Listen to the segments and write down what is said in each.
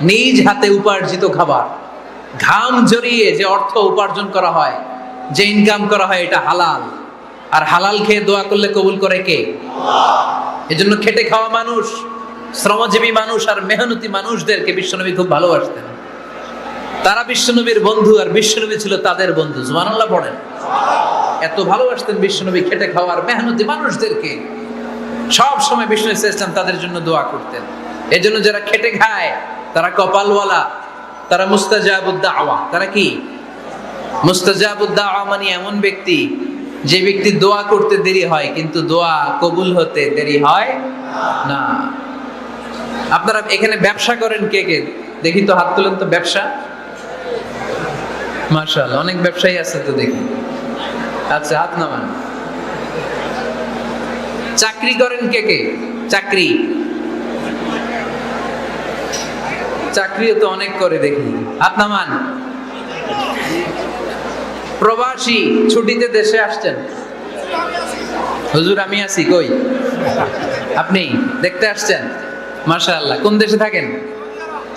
নিজ হাতে উপার্জিত খাবার। ঘাম জড়িয়ে যে অর্থ উপার্জন করা হয়, যে ইনকাম করা হয়, এটা হালাল। আর হালাল খেয়ে দোয়া করলে কবুল করে কে? এজন্য খেটে খাওয়া মানুষ, শ্রমজীবী মানুষ আর মেহনতি মানুষদেরকে বিশ্বনবী খুব ভালোবাসতেন। তারা বিশ্বনবীর বন্ধু আর বিশ্বনবী ছিল তাদের বন্ধু জুমানুল্লাহ পড়েন। এত ভালোবাসতেন বিশ্বনবী খেটে খাওয়ার মেহনতি মানুষদেরকে। সব সময় বিষ্ণু ইসলাম তাদের জন্য দোয়া করতেন। এজন্য যারা খেটে খায় তারা কপালওয়ালা, তারা মুস্তাজাবুদ্দা আওয়া তারা কি? মুস্তাজাবুদ্দা আওয়া মানে এমন ব্যক্তি, যে ব্যক্তি দোয়া করতে দেরি হয়, কিন্তু দোয়া কবুল হতে দেরি হয় না। আপনারা এখানে ব্যবসা করেন কে কে? দেখি তো হাত তুলেন তো ব্যবসা। মার্শাল অনেক ব্যবসায়ী আছে তো দেখি। আচ্ছা হাত নামান। চাকরি করেন কে কে? চাকরি। চাকরিও তো অনেক করে দেখি। হাত নামান। প্রবাসী ছুটিতে দেশে আসছেন। হুজুর, আমি আছি, কই? আপনি দেখতে আসছেন? আল্লাহ কোন দেশে থাকেন?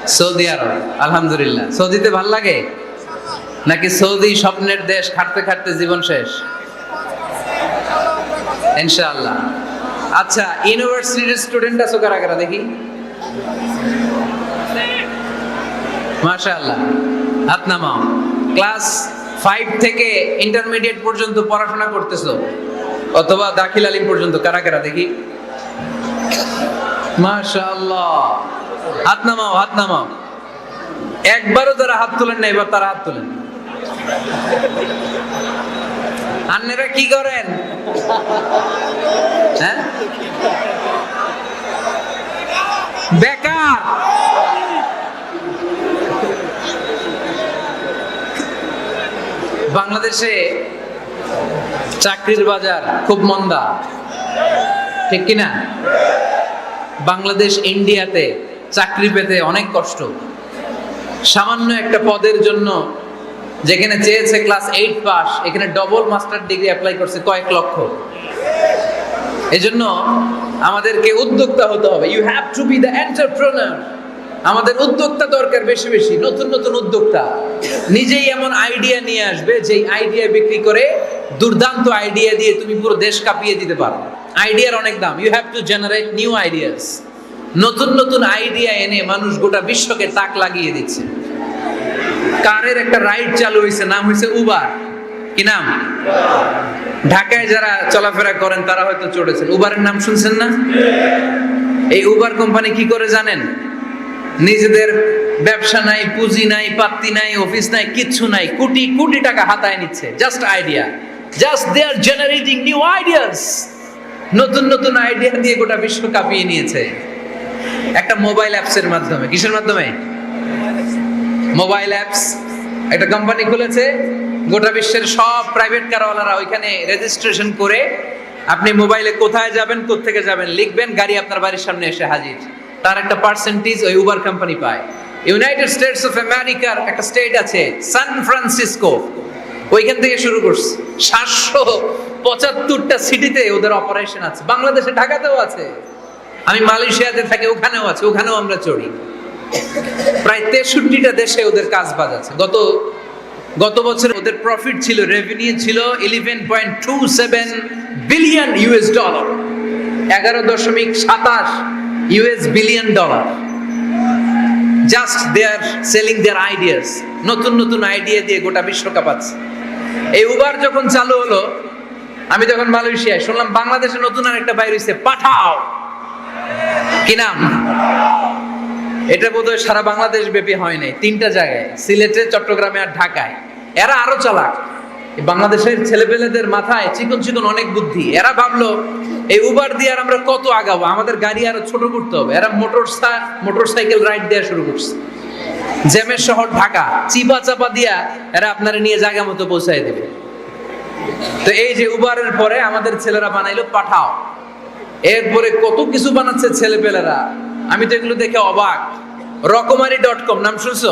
সৌদি আরব, আলহামদুলিল্লাহ। সৌদিতে ভালো লাগে? নাকি সৌদি স্বপ্নের দেশ খাটতে খাটতে জীবন শেষ? ইনশাআল্লাহ। আচ্ছা ইউনিভার্সিটির স্টুডেন্ট আছো কারা কারা দেখি? মাশাআল্লাহ। হাত নামাও। ক্লাস ফাইভ থেকে ইন্টারমিডিয়েট পর্যন্ত পড়াশোনা করতেছো? অথবা দাখিল আলিম পর্যন্ত, কারা কারা দেখি? মাশাআল্লাহ। হাত নামাও হাত নামাও। একবারও যারা হাত তোলেন না, এবার তারা হাত তোলেন। আন্নেরা কি করেন? হ্যাঁ? বেকার। বাংলাদেশে চাকরির বাজার খুব মন্দা। ঠিক কিনা? বাংলাদেশ, ইন্ডিয়াতে চাকরি পেতে অনেক কষ্ট। সামান্য একটা পদের জন্য যেখানে চেয়েছে ক্লাস এইট পাস, এখানে ডবল মাস্টার ডিগ্রি অ্যাপ্লাই করছে কয়েক লক্ষ। এজন্য আমাদেরকে উদ্যোক্তা হতে হবে। You have to be the entrepreneur আমাদের উদ্যোক্তা দরকার বেশি বেশি, নতুন নতুন উদ্যোক্তা। নিজেই এমন আইডিয়া নিয়ে আসবে, যেই আইডিয়া বিক্রি করে দুর্দান্ত আইডিয়া দিয়ে তুমি পুরো দেশ কাঁপিয়ে দিতে পারো। আইডিয়ার অনেক দাম। You have to generate new ideas নতুন নতুন আইডিয়া এনে মানুষ গোটা বিশ্বকে তাক লাগিয়ে দিচ্ছে। কারের একটা রাইড চালু হয়েছে, নাম হয়েছে উবার কি নাম? ঢাকায় যারা চলাফেরা করেন, তারা হয়তো চড়েছেন। উবারের নাম শুনছেন না? এই উবার কোম্পানি কি করে জানেন? নিজেদের ব্যবসা নাই, পুঁজি নাই পাত্তি নাই, অফিস নাই, কিচ্ছু নাই, কোটি কোটি টাকা হাতায় নিচ্ছে। Just idea just they are generating new ideas নতুন নতুন আইডিয়া দিয়ে গোটা বিশ্ব কাঁপিয়ে নিয়েছে। একটা মোবাইল অ্যাপসের মাধ্যমে। কিসের মাধ্যমে? মোবাইল অ্যাপস একটা কোম্পানি খুলেছে। গোটা বিশ্বের সব প্রাইভেট কারওয়ালারা ওইখানে রেজিস্ট্রেশন করে আপনি মোবাইলে কোথায় যাবেন, কোত্থেকে যাবেন লিখবেন, গাড়ি আপনার বাড়ির সামনে এসে হাজির। তার একটা পার্সেন্টেজ ওই উবার কোম্পানি পায়। ইউনাইটেড স্টেটস অফ আমেরিকার একটা স্টেট আছে সান ফ্রান্সিসকো ওইখান থেকে শুরু করছে। সাতশো পঁচাত্তরটা সিটিতে ওদের অপারেশন আছে। বাংলাদেশে, ঢাকাতেও আছে। আমি মালয়েশিয়াতে থাকি, ওখানেও আছে, ওখানেও আমরা চড়ি। প্রায় তেষট্টিটা দেশে ওদের কাজ বাজ আছে। গত গত বছর ওদের প্রফিট ছিল রেভিনিউ ছিল eleven point two seven billion US dollar এগারো দশমিক সাতাশ US billion dollar just they are selling their ideas নতুন নতুন আইডিয়া দিয়ে গোটা বিশ্বকাপ আছে। এই উবার যখন চালু হলো, আমি যখন মালয়েশিয়ায় শুনলাম বাংলাদেশে নতুন আর একটা বাইর হইছে, পাঠাও। কি নাম? এটা বোধহয় সারা বাংলাদেশ ব্যাপী হয় নাই। তিনটা জায়গায়, সিলেটে, চট্টগ্রামে আর ঢাকায়। এরা আরও চালাক। বাংলাদেশের ছেলেপেলেদের মাথায় চিকন চিকন অনেক বুদ্ধি। এরা ভাবলো, এই উবার দিয়ে আর আমরা কত আগাবো? আমাদের গাড়ি আরও ছোট করতে হবে। এরা মোটর মোটর সাইকেল রাইড দেওয়া শুরু করছে। জ্যামের শহর ঢাকা। চিপা চাপা দিয়া এরা আপনারা নিয়ে জায়গা মতো পৌঁছায় দেবে। তো এই যে উবারের পরে আমাদের ছেলেরা বানাইলো পাঠাও। এরপরে কত কিছু বানাচ্ছে ছেলেপেলেরা। আমি তো এগুলো দেখে অবাক। রকমারি ডট কম, নাম শুনছো?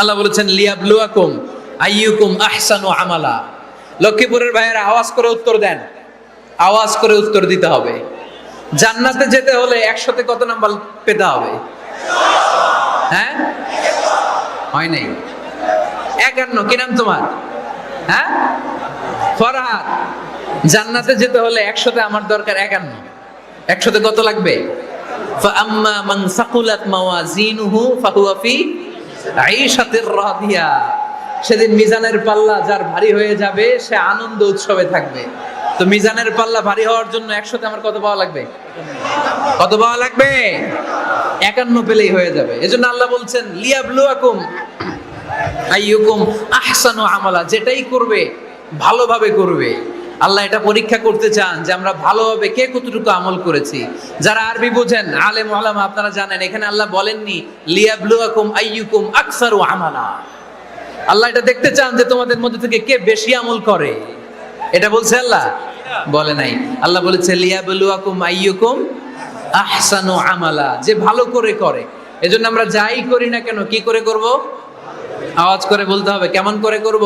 আল্লাহ বলেছেন লিয়াবলুয়াকুম আইয়ুকুম আহসানু আমালা লক্ষ্মীপুরের ভাইয়েরা আওয়াজ করে উত্তর দেন আওয়াজ করে উত্তর দিতে হবে জান্নাতে যেতে হলে একশোতে কত নাম্বার পেতে হবে হ্যাঁ হয় নাই একান্ন কি নাম তোমার হ্যাঁ ফরহাদ জান্নাতে যেতে হলে একশোতে আমার দরকার একান্ন একশোতে কত লাগবে فأما من ثقلت موازينه فهو في সেদিন মিজানের পাল্লা যার ভারী হয়ে যাবে, সে আনন্দ উৎসবে থাকবে। তো মিজানের পাল্লা ভারী হওয়ার জন্য একসাথে আমার কত পাওয়া লাগবে? কত পাওয়া লাগবে? একান্ন পেলেই হয়ে যাবে। এজন্য আল্লাহ বলছেন লিয়াবলু আকুম আইয়ুকুম আহসানু আমালা, যেটাই করবে, ভালোভাবে করবে। আল্লাহ এটা পরীক্ষা করতে চান যে আমরা ভালোভাবে কে কতটুকু আমল করেছি। যারা আরবি বোঝেন, আলেম আলামা আপনারা জানেন, এখানে আল্লাহ বলেননি, লিয়াবলুয়াকুম আইয়ুকুম আকসারু আমালা। আল্লাহ এটা দেখতে চান যে তোমাদের মধ্যে থেকে কে বেশি আমল করে। এটা বলছে আল্লাহ? বলে নাই। আল্লাহ বলেছে, লিয়াবলুয়াকুম আইয়ুকুম আহসানু আমালা। যে ভালো করে করে। এজন্য আমরা যাই করি না কেন? কি করে করব? আওয়াজ করে বলতে হবে, কেমন করে করব?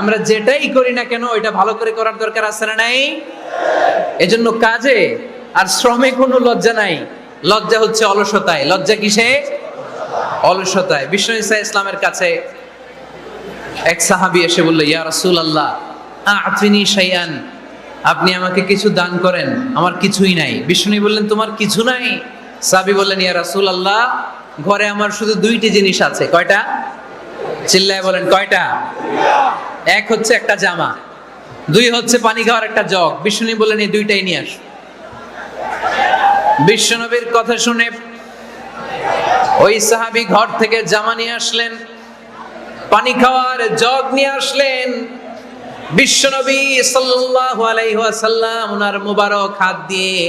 আমরা যেটাই করি না কেন, ওইটা ভালো করে করার দরকার আছে না নাই? এজন্য কাজে আর শ্রমে কোনো লজ্জা নাই। লজ্জা হচ্ছে অলসতায়। লজ্জা কিসে? অলসতায়। বিষ্ণু ইসা ইসলামের কাছে এক সাহাবি এসে বলল, ইয়া রাসূল আল্লাহ আতিনি শাইআন, আপনি আমাকে কিছু দান করেন, আমার কিছুই নাই। বিষ্ণু বললেন, তোমার কিছু নাই? সাহাবি বললেন, ইয়া রাসূল আল্লাহ ঘরে আমার শুধু দুইটি জিনিস আছে। কয়টা? চিল্লায় বলেন, কয়টা? এক হচ্ছে একটা জামা, দুই হচ্ছে পানি খাওয়ার একটা জগ। বিষ্ণু বললেন, এই দুইটাই নিয়ে আস। বিশ্বনবীর কথা শুনে ওই সাহাবি ঘর থেকে জামা নিয়ে আসলেন, পানি খাওয়ার জগ নিয়ে আসলেন। বিশ্বনবী সাল্লাল্লাহু আলাইহি ওয়াসাল্লাম ওনার মুবারক হাত দিয়ে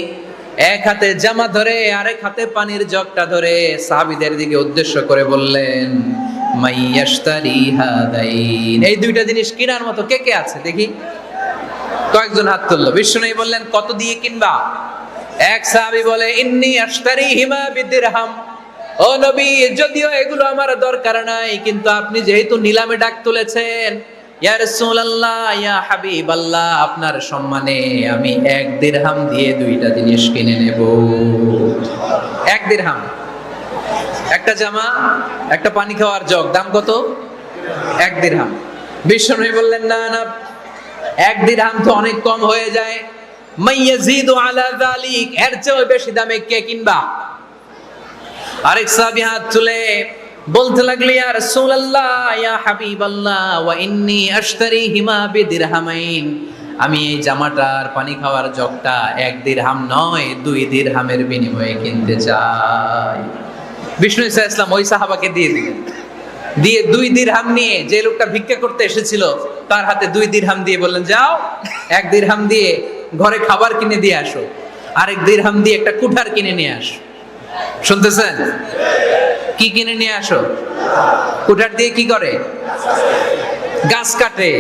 এক হাতে জামা ধরে, আরেক হাতে পানির জগটা ধরে সাহাবীদের দিকে উদ্দেশ্য করে বললেন এই দুইটা জিনিস কেনার মতো কে কে আছে? দেখি। কয়েকজন হাত তুললো। বিশ্বনবী বললেন, কত দিয়ে কিনবা? এক সাহাবী বলে, ইন্নি আশতারি হিমা বিদিরহাম। ও নবী, যদিও এগুলো আমার দরকার নাই, কিন্তু আপনি যেহেতু নিলামে ডাক তুলেছেন, ইয়া রাসূলুল্লাহ, ইয়া হাবিবাল্লাহ, আপনার সম্মানে আমি এক দিরহাম দিয়ে দুইটা জিনিস কিনে নেব। এক দিরহাম। একটা জামা, একটা পানি খাওয়ার জগ, দাম কত? এক দিরহাম। বিশ্বনবী বললেন, না না, এক দিরহাম তো অনেক কম হয়ে যায়। মাইয়াজিদু আলা যালিক, এর চেয়ে বেশি দামে কে কিনবা? আরেক সাহাবী হাত তুলে বলতে লাগল, ইয়া রাসূলুল্লাহ, ইয়া হাবিবাল্লাহ, ওয়া ইন্নী আশতারিহিমা বিদিরহামাইন। আমি এই জামাটার পানি খাওয়ার জগটা এক দিরহাম নয়, দুই দিরহামের বিনিময়ে কিনতে চাই। বিষ্ণু ইসা ইসলাম ওই সাহাবাকে দিয়ে দিলেন। দিয়ে দুই দিরহাম নিয়ে যে লোকটা ভিক্ষা করতে এসেছিল, তার হাতে দুই দিরহাম দিয়ে বললেন, যাও, এক দিরহাম দিয়ে ঘরে খাবার কিনে দিয়ে আসো, আরেক দিরহাম দিয়ে একটা কুঠার কিনে নিয়ে আসো। শুনতেছেন? কি কিনে নিয়ে আসো? কুঠার দিয়ে কি করে? গাছ কাটে।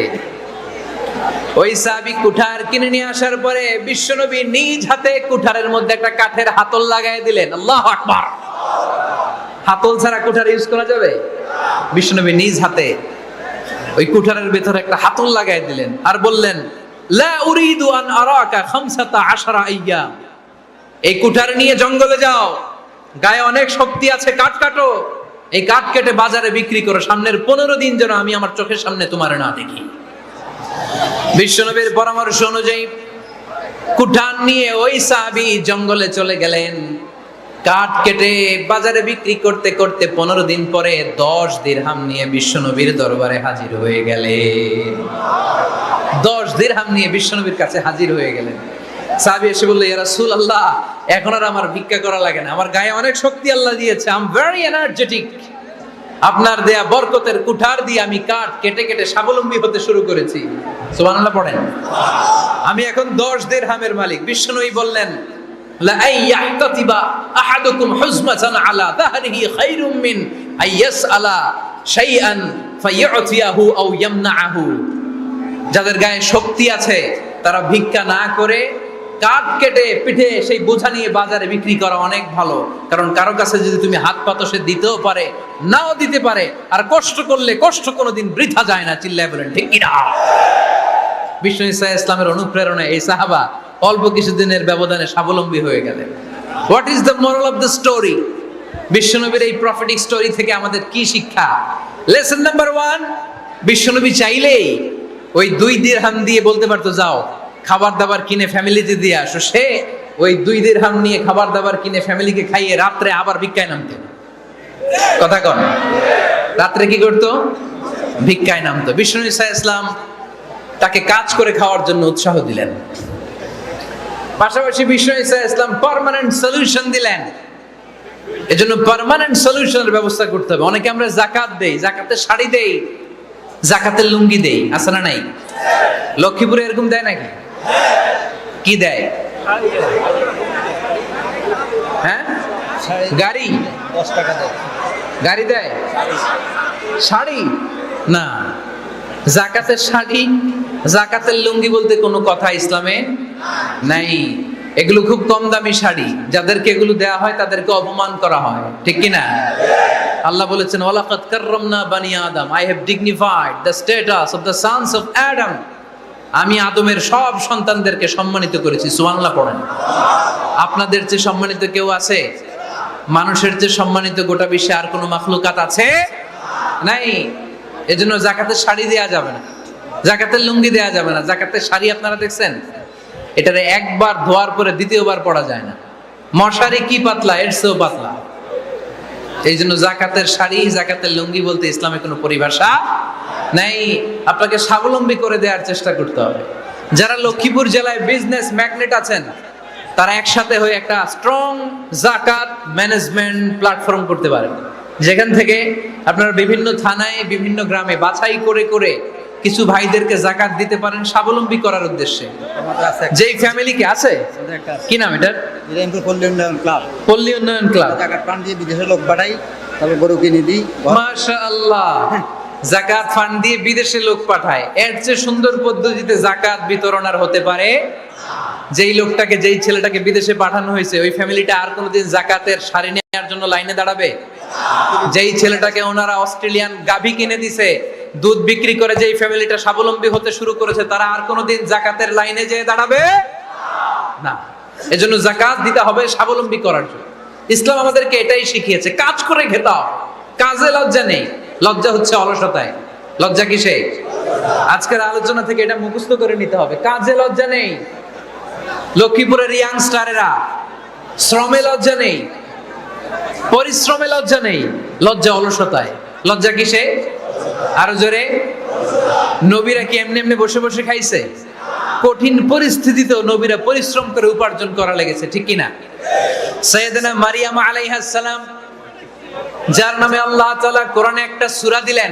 ওই সাহাবি কুঠার কিনে নিয়ে আসার পরে বিশ্বনবী নিজ হাতে কুঠারের মধ্যে একটা কাঠের হাতল লাগাই দিলেন। আল্লাহ আকবার। হাতল ছাড়া কুঠার ইউজ করা যাবে? বিশ্বনবী নিজ হাতে ওই কুঠারের ভেতরে একটা হাতল লাগাই দিলেন আর বললেন, লা উরিদু আন আরাকা খামসাতা আশারা আইয়াম। এই কুঠার নিয়ে জঙ্গলে যাও, গায়ে অনেক শক্তি আছে, কাঠ কাটো। এই কাঠ কেটে বাজারে বিক্রি করো, সামনের পনেরো দিন যেন আমি আমার চোখের সামনে তোমার না দেখি। বিশ্বনবীর পরামর্শ অনুযায়ী কুঠার নিয়ে ওই সাহাবি জঙ্গলে চলে গেলেন। কাঠ কেটে বাজারে বিক্রি করতে করতে পনেরো দিন পরে দশ দিরহাম নিয়ে বিশ্বনবীর দরবারে হাজির হয়ে গেলে। দশ দিরহাম নিয়ে বিশ্বনবীর কাছে হাজির হয়ে গেলেন। সাহাবি এসে বলল ইয়া রাসূল আল্লাহ এখন আর আমার ভিক্ষা করা লাগে না। আমার গায়ে অনেক শক্তি আল্লাহ দিয়েছে। আই এম ভেরি এনার্জেটিক আপনার দেয়া বরকতের কুঠার দিয়ে আমি কাঠ কেটে কেটে স্বাবলম্বী হতে শুরু করেছি। সুবহানাল্লাহ পড়েন। আমি এখন দশ দিরহামের মালিক। বিষ্ণুই বললেন যাদের গায়ে শক্তি আছে, তারা ভিক্ষা না করে কাঠ কেটে পিঠে সেই বোঝা নিয়ে বাজারে বিক্রি করা অনেক ভালো। কারণ কারও কাছে যদি তুমি হাত পাতো, সে দিতেও পারে, নাও দিতে পারে। আর কষ্ট করলে কষ্ট কোনোদিন বৃথা যায় না, চিল্লায় বলেন, ঠিক কিনা? বিষ্ণু ইসা ইসলামের অনুপ্রেরণায় এই সাহাবা অল্প কিছুদিনের ব্যবধানে স্বাবলম্বী হয়ে গেলেন what is the moral of the story বিশ্বনবীর এই প্রফিটিক স্টোরি থেকে আমাদের কি শিক্ষা? লেসন নাম্বার ওয়ান বিশ্বনবী চাইলেই ওই দুই দিরহাম দিয়ে বলতে পারতো, যাও, খাবার দাবার কিনে ফ্যামিলিতে দিয়ে আসো। সে ওই দুই দিরহাম নিয়ে খাবার দাবার কিনে ফ্যামিলিকে খাইয়ে রাত্রে আবার ভিক্ষায় নামতো। কথা কন। রাত্রে কি করতো? ভিক্ষায় নামতো। বিষ্ণু ইসা ইসলাম তাকে কাজ করে খাওয়ার জন্য উৎসাহ দিলেন। পাশাপাশি বিশ্ব ইসা ইসলাম পার্মানেন্ট সলিউশন দিলেন। এজন্য পার্মানেন্ট সলিউশনের ব্যবস্থা করতে হবে। অনেকে আমরা জাকাত দেই জাকাতে শাড়ি দেই জাকাতের লুঙ্গি দেই আছে না নাই? লক্ষ্মীপুরে এরকম দেয় নাকি? কি দেয়? হ্যাঁ? গাড়ি? দশ টাকা দেয়। গাড়ি দেয়? শাড়ি? না। জাকাতের শাড়ি, জাকাতের লুঙ্গি বলতে কোনো কথা ইসলামে নাই। এগুলো খুব কম দামি শাড়ি, যাদেরকে এগুলো দেয়া হয় তাদেরকে অপমান করা হয়, ঠিক কি না আল্লাহ বলেছেন ওয়ালাকাত কাররামনা বানি আদম I have dignified the status of the sons of Adam আমি আদমের সব সন্তানদেরকে সম্মানিত করেছি, সুবহানাল্লাহ পড়েন। আপনাদের চেয়ে সম্মানিত কেউ আছে? মানুষের চেয়ে সম্মানিত গোটা বিশ্বে আর কোনো মাখলুকাত আছে? নাই। এজন্য জাকাতের শাড়ি দেওয়া যাবে না। জাকাতের লুঙ্গি দেওয়া যাবে না। জাকাতের শাড়ি আপনারা দেখছেন? এটারে একবার ধোয়ার পরে দ্বিতীয়বার পড়া যায় না। মশারি কি পাতলা, এর চেয়েও পাতলা। এই জন্য জাকাতের শাড়ি, জাকাতের লুঙ্গি বলতে ইসলামে কোনো পরিভাষা নাই। আপনাকে স্বাবলম্বী করে দেওয়ার চেষ্টা করতে হবে। যারা লক্ষ্মীপুর জেলায় বিজনেস ম্যাগনেট আছেন, তারা একসাথে হয়ে একটা স্ট্রং জাকাত ম্যানেজমেন্ট প্ল্যাটফর্ম করতে পারেন। যেখান থেকে আপনারা বিভিন্ন থানায় বিভিন্ন গ্রামে বাছাই করে করে কিছু ভাইদেরকে জাকাত দিতে পারেন স্বাবলম্বী করার উদ্দেশ্যে। যেই আমাদের একটা আছে। কি নাম ইরামপুর পল্লী উন্নয়ন ক্লাব। পল্লী উন্নয়ন ক্লাব। জায়গার পান দিয়ে বিদেশে লোক পাঠাই তারপর গরু কিনে দিই। মাশাআল্লাহ। জাকাত ফান্ড দিয়ে বিদেশে লোক পাঠায়। এর চেয়ে সুন্দর পদ্ধতিতে জাকাত বিতরণ আর হতে পারে যেই লোকটাকে যেই ছেলেটাকে বিদেশে পাঠানো হয়েছে ওই ফ্যামিলিটা আর কোনোদিন জাকাতের শাড়ি নেওয়ার জন্য লাইনে দাঁড়াবে? যেই ছেলেটাকে ওনারা অস্ট্রেলিয়ান গাভী কিনে দিছে, দুধ বিক্রি করে যেই ফ্যামিলিটা স্বাবলম্বী হতে শুরু করেছে, তারা আর কোনোদিন জাকাতের লাইনে যেয়ে দাঁড়াবে? না। এজন্য জাকাত দিতে হবে স্বাবলম্বী করার জন্য। ইসলাম আমাদেরকে এটাই শিখিয়েছে, কাজ করে খেতে হবে। কাজে লজ্জা নেই। লজ্জা হচ্ছে অলসতায়। লজ্জা কিসে? আজকের আলোচনা থেকে এটা মুখস্থ করে নিতে হবে। কাজে লজ্জা নেই। লক্ষ্মীপুরের ইয়াংস্টারেরা শ্রমে লজ্জা নেই। পরিশ্রমে লজ্জা নেই, লজ্জা অলসতায়। লজ্জা কিসে? আরও জোরে। নবীরা কি এমনি এমনি বসে বসে খাইছে? কঠিন পরিস্থিতিতেও নবীরা পরিশ্রম করে উপার্জন করা লেগেছে, ঠিক কিনা? সৈয়দনা মারিয়াম আলাইহাস সালাম, যার নামে আল্লাহ তাআলা কোরআনে একটা সূরা দিলেন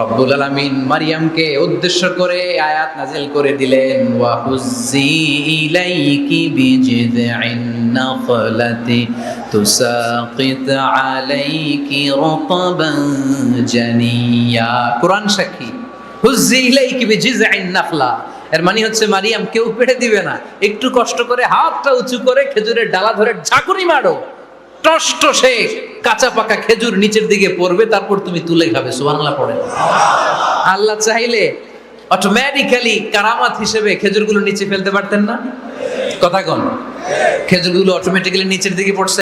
রব্বুল আলামিন মারিয়ামকে উদ্দেশ্য করে আয়াত নাজিল করে দিলেন ওয়া হুজ্জি ইলাইকি বিজিদঈন নাখলাতি তুসাকিত আলাইকি রতবান জানিয়া। কোরআন সাক্ষী, হুজ্জি ইলাইকি বিজিদঈন নাখলা এর মানে হচ্ছে মারিয়াম কেউ পেড়ে দিবে না। একটু কষ্ট করে হাতটা উঁচু করে খেজুরের ডালা ধরে ঝাঁকুনি মারো। টষ্ট সে কাঁচা পাকা খেজুর নিচের দিকে পড়বে, তারপর তুমি তুলে খাবে, সুবহানাল্লাহ পড়ে আল্লাহ চাইলে অটোমেটিক্যালি কারামাত হিসেবে খেজুরগুলো নিচে ফেলতে পারতেন না? কথা কোন। খেজুরগুলো অটোমেটিক্যালি নিচের দিকে পড়ছে।